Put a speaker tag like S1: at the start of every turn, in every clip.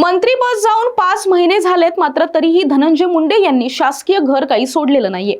S1: मंत्रीपद जाऊन पाच महिने झालेत मात्र तरीही धनंजय मुंडे यांनी शासकीय घर काही सोडलेलं नाहीये.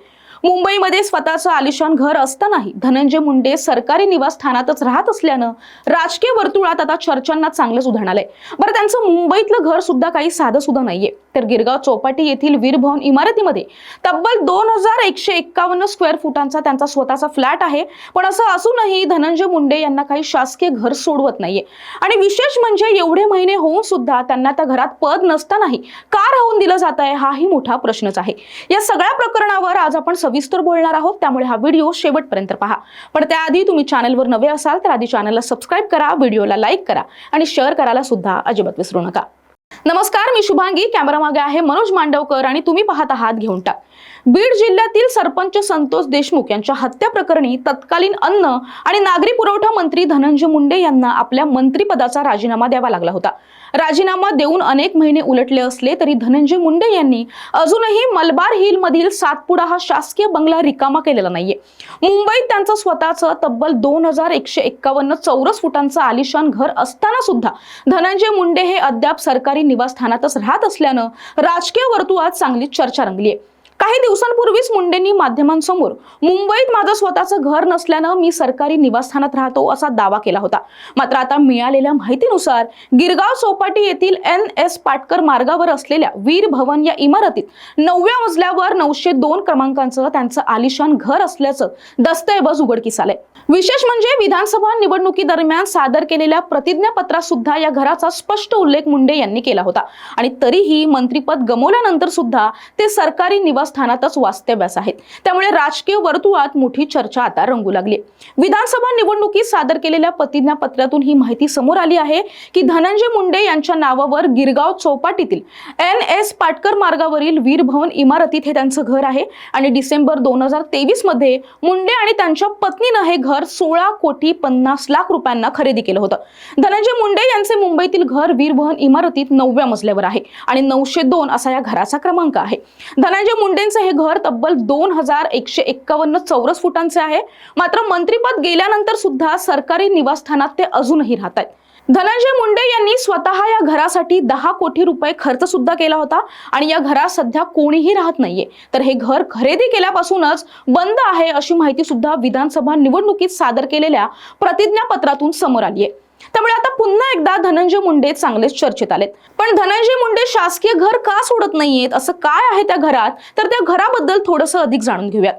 S1: मुंबईमध्ये स्वतःचं आलिशान घर असतानाही धनंजय मुंडे सरकारी निवासस्थानातच राहत असल्यानं राजकीय वर्तुळात आता चर्चांना चांगलंच उधाण आलंय. बरं त्यांचं मुंबईतलं घर सुद्धा काही साधं सुद्धा नाहीये. तर गिरगाव चौपाटी येथील वीरभवन इमारतीमध्ये तब्बल दोन हजार एकशे एक्कावन्न स्क्वेअर फुटांचा त्यांचा स्वतःचा फ्लॅट आहे. पण असं असूनही धनंजय मुंडे यांना काही शासकीय घर सोडवत नाहीये. आणि विशेष म्हणजे एवढे महिने होऊन सुद्धा त्यांना त्या घरात पद नसतानाही का राहून दिलं जात आहे हाही मोठा प्रश्नच आहे. या सगळ्या प्रकरणावर आज आपण सविस्तर बोलणार आहोत. त्यामुळे हा व्हिडिओ शेवटपर्यंत पहा. पण त्याआधी तुम्ही चॅनलवर नवे असाल तर आधी चॅनलला सबस्क्राईब करा व्हिडिओला लाईक करा आणि शेअर करायला सुद्धा अजिबात विसरू नका. नमस्कार मी शुभांगी. कॅमेरा मागे आहे मनोज मांडवकर आणि तुम्ही पाहत आहात घेऊन टाक. बीड जिल्ह्यातील सरपंच संतोष देशमुख यांच्या हत्या प्रकरणी तत्कालीन अन्न आणि नागरी पुरवठा मंत्री धनंजय मुंडे यांना आपल्या मंत्रिपदाचा राजीनामा द्यावा लागला होता. राजीनामा देऊन अनेक महिने उलटले असले तरी धनंजय मुंडे यांनी अजूनही मलबार हिल मधील सातपुडा हा शासकीय बंगला रिकामा केलेला नाहीये. मुंबईत त्यांचं स्वतःचं तब्बल दोन हजार एकशे एक्कावन्न चौरस फुटांचं आलिशान घर असताना सुद्धा धनंजय मुंडे हे अद्याप सरकारी निवासस्थानातच राहत असल्यानं राजकीय वर्तुळात चांगली चर्चा रंगली आहे काही दिवसांपूर्वीच मुंडेंनी माध्यमांसमोर मुंबईत माझं स्वतःचं घर नसल्यानं मी सरकारी निवासस्थानात राहतो असा दावा केला होता. मात्र आता मिळालेल्या माहितीनुसार गिरगाव चौपाटी येथील एन एस पाटकर मार्गावर असलेल्या वीर भवन या इमारतीत नवव्या मजल्यावर नऊशे दोन क्रमांकाचं त्यांचं आलिशान घर असल्याचं दस्तऐवज उघडकीस आलंय. विशेष म्हणजे विधानसभा निवडणुकीदरम्यान सादर केलेल्या प्रतिज्ञापत्रात सुद्धा या घराचा स्पष्ट उल्लेख मुंडे यांनी केला होता. आणि तरीही मंत्रीपद गमवल्यानंतर सुद्धा ते सरकारी निवासस्थानातच वास्तव्यास आहेत. त्यामुळे राजकीय वर्तुळात मोठी चर्चा आता रंगू लागली विधानसभा निवडणुकीत सादर केलेल्या प्रतिज्ञापत्रातून ही माहिती समोर आली आहे की धनंजय मुंडे यांच्या नावावर गिरगाव चौपाटीतील एन एस पाटकर मार्गावरील वीर भवन इमारतीत हे त्यांचं घर आहे. आणि डिसेंबर दोन हजार तेवीसमध्ये मुंडे आणि त्यांच्या पत्नीनं हे घर सोळा कोटी पन्नास लाख रुपयांना खरेदी केलं होतं. धनंजय मुंडे यांचे मुंबईतील घर वीरवहन इमारतीत नवव्या मजल्यावर आहे आणि नऊशे दोन असा या घराचा क्रमांक आहे. धनंजय मुंडेंचं हे घर तब्बल दोन हजार एकशे एक्कावन्न चौरस फुटांचे आहे. मात्र मंत्रीपद गेल्यानंतर सुद्धा सरकारी निवासस्थानात ते अजूनही राहत आहेत धनंजय मुंडे यांनी स्वतः या घरासाठी दहा कोटी रुपये खर्च सुद्धा केला होता आणि या घरात सध्या कोणीही राहत नाहीये. तर हे घर खरेदी केल्यापासूनच बंद आहे अशी माहिती सुद्धा विधानसभा निवडणुकीत सादर केलेल्या प्रतिज्ञापत्रातून समोर आली आहे त्यामुळे आता पुन्हा एकदा धनंजय मुंडे चांगलेच चर्चेत आलेत. पण धनंजय मुंडे शासकीय घर का सोडत नाहीयेत? असं काय आहे त्या घरात? तर त्या घराबद्दल थोडंसं अधिक जाणून घेऊयात.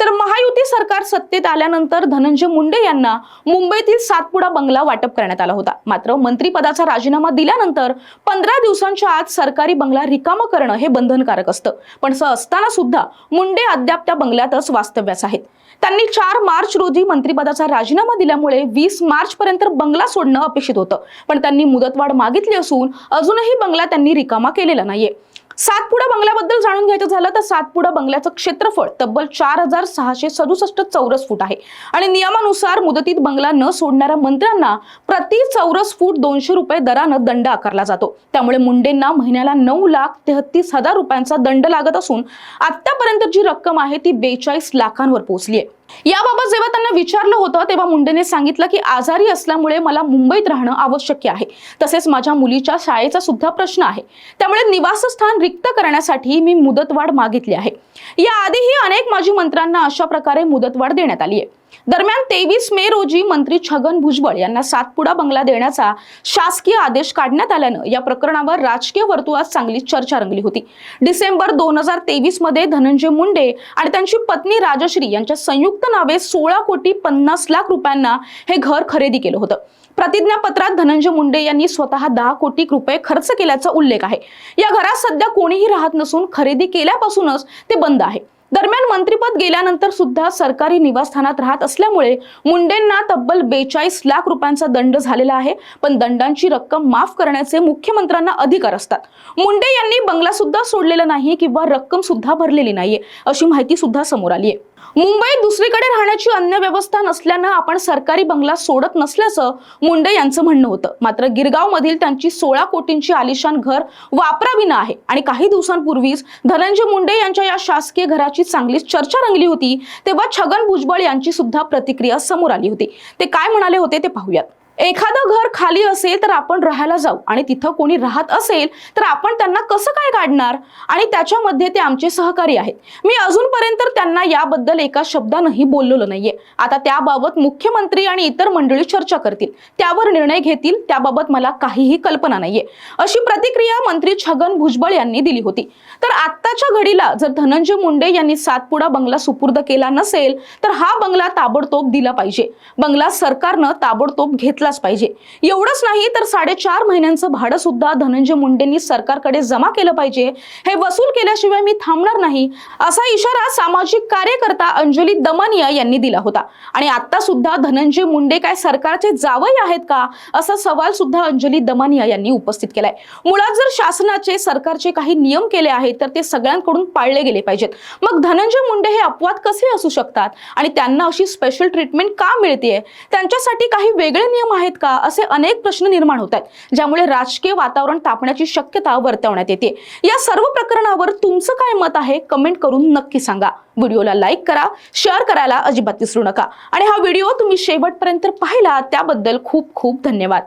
S1: तर महायुती सरकार सत्तेत आल्यानंतर धनंजय मुंडे यांना मुंबईतील सातपुडा बंगला वाटप करण्यात आला होता. मात्र मंत्रीपदाचा राजीनामा दिल्यानंतर पंधरा दिवसांच्या आत सरकारी बंगला रिकामा करणं हे बंधनकारक असतं. पण असं असताना सुद्धा मुंडे अद्याप त्या बंगल्यातच वास्तव्यास आहेत. त्यांनी चार मार्च रोजी मंत्रिपदाचा राजीनामा दिल्यामुळे वीस मार्च पर्यंत बंगला सोडणं अपेक्षित होतं. पण त्यांनी मुदतवाढ मागितली असून अजूनही बंगला त्यांनी रिकामा केलेला नाहीये. सातपुडा बंगल्याबद्दल जाणून घ्यायचं झालं तर सातपुडा बंगल्याचं क्षेत्रफळ तब्बल चार हजार सहाशे सदुसष्ट चौरस फूट आहे. आणि नियमानुसार मुदतीत बंगला न सोडणाऱ्या मंत्र्यांना प्रति चौरस फूट दोनशे रुपये दरानं दंड आकारला जातो. त्यामुळे मुंडेंना महिन्याला नऊ लाख तेहतीस हजार रुपयांचा दंड लागत असून आतापर्यंत जी रक्कम आहे ती बेचाळीस लाखांवर पोहोचली आहे. याबाबत जेव्हा त्यांना विचारलं होतं तेव्हा मुंडेने सांगितलं की आजारी असल्यामुळे मला मुंबईत राहणं आवश्यक आहे. तसेच माझ्या मुलीच्या शाळेचा सुद्धा प्रश्न आहे. त्यामुळे निवासस्थान रिक्त करण्यासाठी मी मुदतवाढ मागितली आहे. याआधीही अनेक माजी मंत्र्यांना अशा प्रकारे मुदतवाढ देण्यात आली आहे. दरम्यान तेवीस मे रोजी मंत्री छगन भुजबळ यांना सातपुडा बंगला देण्याचा शासकीय आदेश काढण्यात आल्यानं या प्रकरणावर राजकीय वर्तुळात चांगली चर्चा रंगली होती. डिसेंबर दोन हजार तेवीसमध्ये धनंजय मुंडे आणि त्यांची पत्नी राजश्री यांच्या संयुक्त नावे सोळा कोटी पन्नास लाख रुपयांना हे घर खरेदी केलं होतं. प्रतिज्ञापत्रात धनंजय मुंडे यांनी स्वतः दहा कोटी रुपये खर्च केल्याचा उल्लेख आहे. या घरात सध्या कोणीही राहत नसून खरेदी केल्यापासूनच ते बंद आहे. दरम्यान मंत्रिपद गेल्यानंतर सुद्धा सरकारी निवासस्थानात राहत असल्यामुळे मुंडेंना तब्बल बेचाळीस लाख रुपयांचा दंड झालेला आहे. पण दंडांची रक्कम माफ करण्याचे मुख्यमंत्र्यांना अधिकार असतात. मुंडे यांनी बंगला सुद्धा सोडलेला नाही किंवा रक्कम सुद्धा भरलेली नाहीये अशी माहिती सुद्धा समोर आली आहे मुंबईत दुसरीकडे राहण्याची अन्य व्यवस्था नसल्यानं आपण सरकारी बंगला सोडत नसल्याचं मुंडे यांचं म्हणणं होतं. मात्र गिरगाव मधील त्यांची सोळा कोटींची आलिशान घर वापराविना आहे. आणि काही दिवसांपूर्वीच धनंजय मुंडे यांच्या या शासकीय घराची चांगलीच चर्चा रंगली होती तेव्हा छगन भुजबळ यांची सुद्धा प्रतिक्रिया समोर आली होती. ते काय म्हणाले होते ते पाहूयात. एखादं घर खाली असेल तर आपण राहायला जाऊ. आणि तिथं कोणी राहत असेल तर आपण त्यांना कसं काय काढणार? आणि त्याच्यामध्ये ते आमचे सहकारी आहेत. मी अजूनपर्यंत त्यांना याबद्दल एका शब्दानंही बोललेलो नाहीये. आता त्याबाबत मुख्यमंत्री आणि इतर मंडळी चर्चा करतील. त्यावर निर्णय घेतील. त्याबाबत मला काहीही कल्पना नाहीये. अशी प्रतिक्रिया मंत्री छगन भुजबळ यांनी दिली होती. तर आत्ताच्या घडीला जर धनंजय मुंडे यांनी सातपुडा बंगला सुपूर्द केला नसेल तर हा बंगला ताबडतोब दिला पाहिजे. बंगला सरकारनं ताबडतोब दिलाच पाहिजे. एवढंच नाही तर साडेचार महिन्यांचं भाडं सुद्धा धनंजय मुंडेंनी सरकारकडे जमा केलं पाहिजे. हे वसूल केल्याशिवाय मी थांबणार नाही असा इशारा सामाजिक कार्यकर्ता अंजली दमानिया यांनी दिला होता. आणि आता सुद्धा धनंजय मुंडे काय सरकारचे जावई आहेत का असा सवाल सुद्धा अंजली दमानिया यांनी उपस्थित केलाय. मुळात जर शासनाचे सरकारचे काही नियम केले आहेत तर ते सगळ्यांकडून पाळले गेले पाहिजेत. मग धनंजय मुंडे हे अपवाद कसे असू शकतात? आणि त्यांना अशी स्पेशल ट्रीटमेंट का मिळते त्यांच्यासाठी काही वेगळे नियम आहेत का? असे अनेक प्रश्न निर्माण होत आहेत ज्यामुळे राजकीय वातावरण तापण्याची शक्यता वर्तवण्यात येते. या सर्व प्रकरणावर तुमचं काय मत आहे? कमेंट करून नक्की सांगा. व्हिडिओला लाईक करा शेअर करायला अजिबात विसरू नका. आणि हा व्हिडिओ तुम्ही शेवटपर्यंत पाहिला त्याबद्दल खूप खूप धन्यवाद.